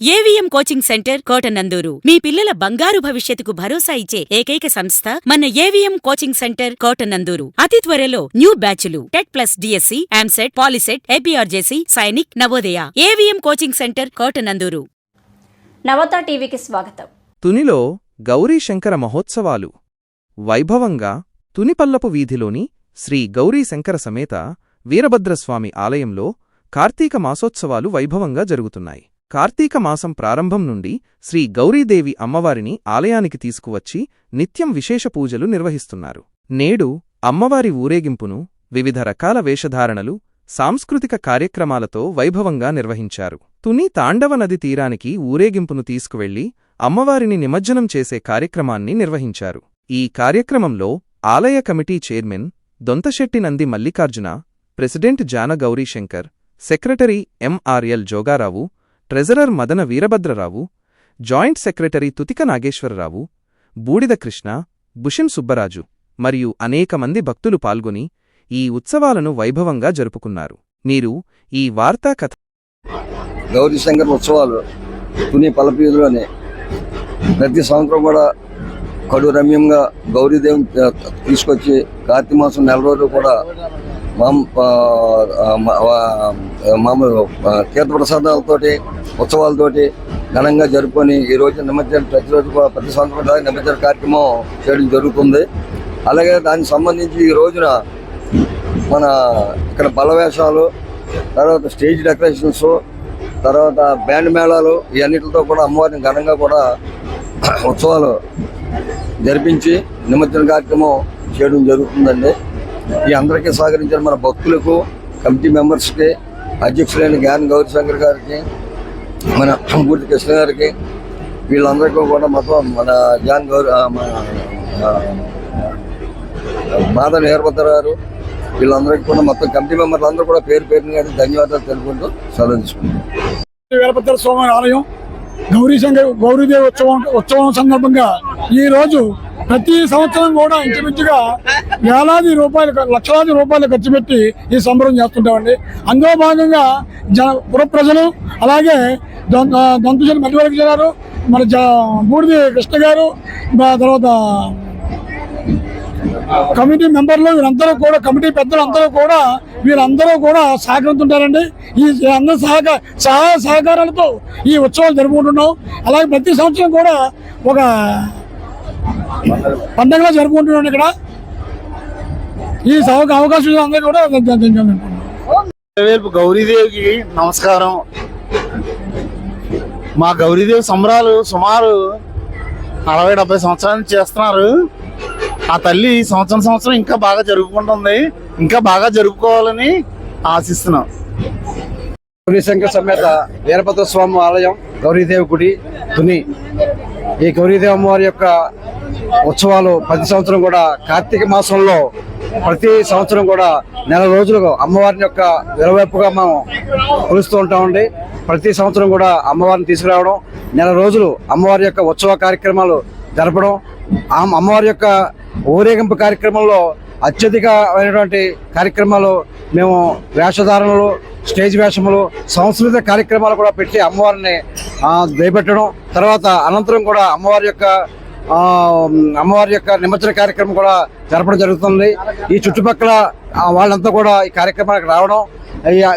AVM coaching centre Kotananduru. మీ పిల్లల బంగారు భవిష్యత్తుకు భరోసా ఇచ్చే ఏకైక సంస్థ మన ఏవిఎం కోచింగ్ సెంటర్ కోటనందూరు. అతి త్వరలో న్యూ బ్యాచ్లు TET plus DSC ఆమ్సెట్ POLYCET APRJC Sainik Navodaya. AVM coaching centre Kotananduru. Navata టీవీకి స్వాగతం. తునిలో గౌరీశంకర మహోత్సవాలు. వైభవంగా తునిపల్లపు వీధిలోని శ్రీ గౌరీశంకర సమేత వీరభద్రస్వామి ఆలయంలో కార్తీక మాసోత్సవాలు వైభవంగా జరుగుతున్నాయి. కార్తీక మాసం ప్రారంభం నుండి శ్రీ గౌరీదేవి అమ్మవారిని ఆలయానికి తీసుకువచ్చి నిత్యం విశేష పూజలు నిర్వహిస్తున్నారు. నేడు అమ్మవారి ఊరేగింపును వివిధ రకాల వేషధారణలు సాంస్కృతిక కార్యక్రమాలతో వైభవంగా నిర్వహించారు. తుని తాండవ నది తీరానికి ఊరేగింపును తీసుకువెళ్ళి అమ్మవారిని నిమజ్జనం చేసే కార్యక్రమాన్ని నిర్వహించారు. ఈ కార్యక్రమంలో ఆలయ committee chairman Dontasetti Nandi Mallikarjuna president Jana Gowrishankar secretary MRL Jogarao treasurer Madana Veerabhadrarao joint secretary Tutika Nageswararao Budida Krishna బుషిన్ Subbaraju మరియు అనేక మంది భక్తులు పాల్గొని ఈ ఉత్సవాలను వైభవంగా జరుపుకున్నారు. మీరు ఈ వార్తా కథ గౌరీశంకర్ ఉత్సవాలు తుని పలపీదులోనే ప్రతి సంవత్సరం కూడా కడు రమ్యంగా గౌరీదేవిని తీసుకొచ్చి కార్తీక మాసం నెల రోజులు కూడా మా- మామూలు ఆ, తీర్థప్రసాదాలతోటి ఉత్సవాలతోటి ఘనంగా జరుపుకొని ఈ రోజు నిమజ్జనం ప్రతిరోజు కూడా ప్రతి సంవత్సరం నిమజ్జన కార్యక్రమం చేయడం జరుగుతుంది. అలాగే దానికి సంబంధించి ఈ రోజున మన ఇక్కడ బలవేషాలు తర్వాత స్టేజ్ డెకరేషన్స్ తర్వాత బ్యాండ్ మేళాలు ఇవన్నిటితో కూడా అమ్మవారిని ఘనంగా కూడా ఉత్సవాలు జరిపించి నిమజ్జన కార్యక్రమం చేయడం జరుగుతుందండి. ఈ అందరికీ సహకరించిన మన భక్తులకు కమిటీ మెంబర్స్కి అధ్యక్షులైన జ్ఞాన్ గౌరీశంకర్ గారికి మన పూర్తి కృష్ణ గారికి వీళ్ళందరికీ కూడా మొత్తం మన జాన్ గౌరీ మన ఆ, మాధవ గారు వీళ్ళందరికీ కూడా మొత్తం కమిటీ మెంబర్లు అందరూ కూడా పేరు పేరుని ధన్యవాదాలు తెలుపుకుంటూ సెలవు తీసుకుంటాం స్వామి ఆలయం గౌరీ సంఘ గౌరీదేవి ఉత్సవం ఉత్సవం సందర్భంగా ఈ రోజు ప్రతి సంవత్సరం కూడా ఇంచుమించుగా వేలాది రూపాయలు లక్షలాది రూపాయలు ఖర్చు పెట్టి ఈ సంబరం చేస్తుంటామండి. అందులో భాగంగా జన పుర ప్రజలు అలాగే దంతుజన్ మధ్యవర్గ చేరారు మన జ బూడిది కృష్ణ గారు తర్వాత కమిటీ మెంబర్లు వీరందరూ కూడా కమిటీ పెద్దలు అందరూ కూడా వీరందరూ కూడా సహకరిస్తుంటారండి. ఈ అందరి సహకార సహాయ సహకారాలతో ఈ ఉత్సవాలు జరుపుకుంటున్నాం. అలాగే ప్రతి సంవత్సరం కూడా ఒక పండగలా జరుపుకుంటున్నాం ఇక్కడ. ఈ సభకు అవకాశం అందరికీ కూడా గౌరీదేవికి నమస్కారం. మా గౌరీదేవి సంబరాలు సుమారు అరవై డెబ్బై సంవత్సరాల నుంచి చేస్తున్నారు. ఆ తల్లి సంవత్సరం సంవత్సరం ఇంకా బాగా జరుపుకుంటుంది ఇంకా బాగా జరుపుకోవాలని ఆశిస్తున్నాం. గౌరీశంకర సమేత వీరభద్ర స్వామి ఆలయం గౌరీదేవి గుడి తుని. ఈ గౌరీదేవి అమ్మవారి యొక్క ఉత్సవాలు ప్రతి సంవత్సరం కూడా కార్తీక మాసంలో ప్రతి సంవత్సరం కూడా నెల రోజులుగా అమ్మవారిని యొక్క విరవైపుగా మనం కొలుస్తూ ఉంటామండి. ప్రతి సంవత్సరం కూడా అమ్మవారిని తీసుకురావడం నెల రోజులు అమ్మవారి యొక్క ఉత్సవ కార్యక్రమాలు జరపడం ఆ అమ్మవారి యొక్క ఊరేగింపు కార్యక్రమంలో అత్యధికమైనటువంటి కార్యక్రమాలు మేము వేషధారణలు స్టేజ్ వేషములు సాంస్కృతిక కార్యక్రమాలు కూడా పెట్టి అమ్మవారిని దయపెట్టడం తర్వాత అనంతరం కూడా అమ్మవారి యొక్క అమ్మవారి యొక్క నిమజ్జన కార్యక్రమం కూడా జరపడం జరుగుతుంది. ఈ చుట్టుపక్కల వాళ్ళంతా కూడా ఈ కార్యక్రమానికి రావడం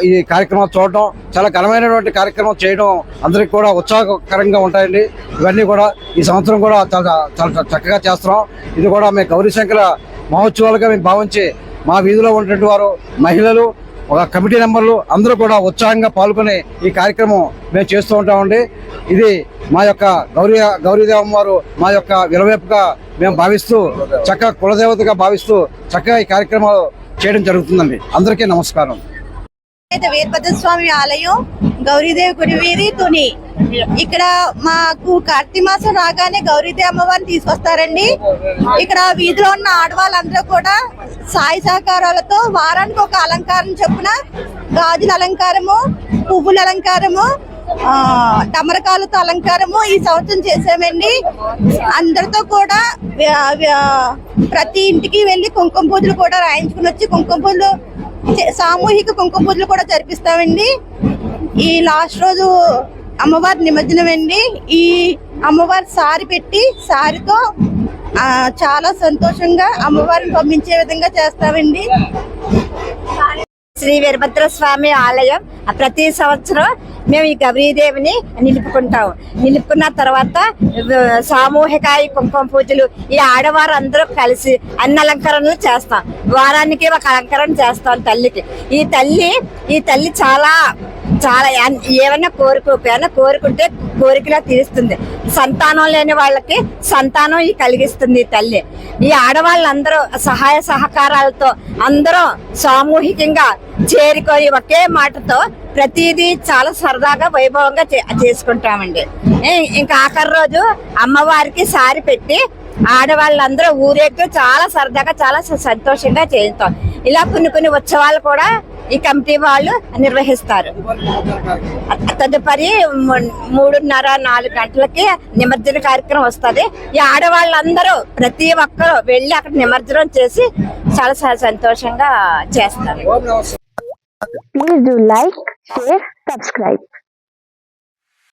ఈ- కార్యక్రమం చూడడం చాలా ఘనమైనటువంటి కార్యక్రమం చేయడం అందరికి కూడా ఉత్సాహకరంగా ఉంటాయండి. ఇవన్నీ కూడా ఈ సంవత్సరం కూడా చాలా చాలా చక్కగా చేస్తున్నాం. ఇది కూడా మేము గౌరీశంకర మహోత్సవాలుగా మేము భావించి మా వీధిలో ఉన్నటువంటి వారు మహిళలు ఒక కమిటీ మెంబర్లు అందరూ కూడా ఉత్సాహంగా పాల్గొని ఈ కార్యక్రమం మేము చేస్తూ ఉంటామండి ఇది మా యొక్క గౌరీ గౌరీదేవం వారు మా యొక్క విలవేపుగా మేము భావిస్తూ చక్కగా కులదేవతగా భావిస్తూ చక్కగా ఈ కార్యక్రమాలు చేయడం జరుగుతుందండి. అందరికీ నమస్కారం. వీరభద్ర స్వామి ఆలయం గౌరీదేవి గుడి వీధి తుని ఇక్కడ మాకు కార్తీక మాసం రాగానే గౌరీదేవి అమ్మవారిని తీసుకొస్తారండి. ఇక్కడ వీధిలో ఉన్న ఆడవాళ్ళందరూ కూడా సాయి సహకారాలతో వారానికి ఒక అలంకారం చొప్పున గాజుల అలంకారము పువ్వుల అలంకారము టమరకాలతో అలంకారము ఈ సంవత్సరం చేసామండి అందరితో కూడా ప్రతి ఇంటికి వెళ్ళి కుంకుమ పూజలు కూడా రాయించుకుని వచ్చి కుంకుమ పూజలు సామూహిక కుంకుమ పూజలు కూడా జరిపిస్తామండి. ఈ లాస్ట్ రోజు అమ్మవారి నిమజ్జనం అండి. ఈ అమ్మవారి సారి పెట్టి సారితో చాలా సంతోషంగా అమ్మవారిని పంపించే విధంగా చేస్తామండి. శ్రీ వీరభద్ర స్వామి ఆలయం ప్రతి సంవత్సరం మేము ఈ గౌరీదేవిని నిలుపుకుంటాం. నిలుపుకున్న తర్వాత సామూహిక ఈ కుంకుమ పూజలు ఈ ఆడవారు అందరూ కలిసి అన్ని అలంకరణలు చేస్తాం. వారానికి ఒక అలంకరణ చేస్తాం తల్లికి. ఈ తల్లి ఈ తల్లి చాలా చాలా ఏమైనా ఏమన్నా కోరుకుంటే కోరికలా తీరుస్తుంది. సంతానం లేని వాళ్ళకి సంతానం ఈ కలిగిస్తుంది తల్లి. ఈ ఆడవాళ్ళందరూ సహాయ సహకారాలతో అందరూ సామూహికంగా చేరుకొని ఒకే మాటతో ప్రతిదీ చాలా సరదాగా వైభవంగా చే- చేసుకుంటామండి. ఇంకా ఆఖరి రోజు అమ్మవారికి సారి పెట్టి ఆడవాళ్ళందరూ ఊరేగుతూ చాలా సరదాగా చాలా సంతోషంగా చేస్తాం ఇలా కొన్ని కొన్ని ఉత్సవాలు కూడా ఈ కమిటీ వాళ్ళు నిర్వహిస్తారు. తదుపరి మూడున్నర నాలుగు గంటలకి నిమజ్జన కార్యక్రమం వస్తుంది. ఈ ఆడవాళ్ళందరూ ప్రతి ఒక్కరూ వెళ్ళి అక్కడ నిమజ్జనం చేసి చాలా స- సంతోషంగా చేస్తారు. Please do like share subscribe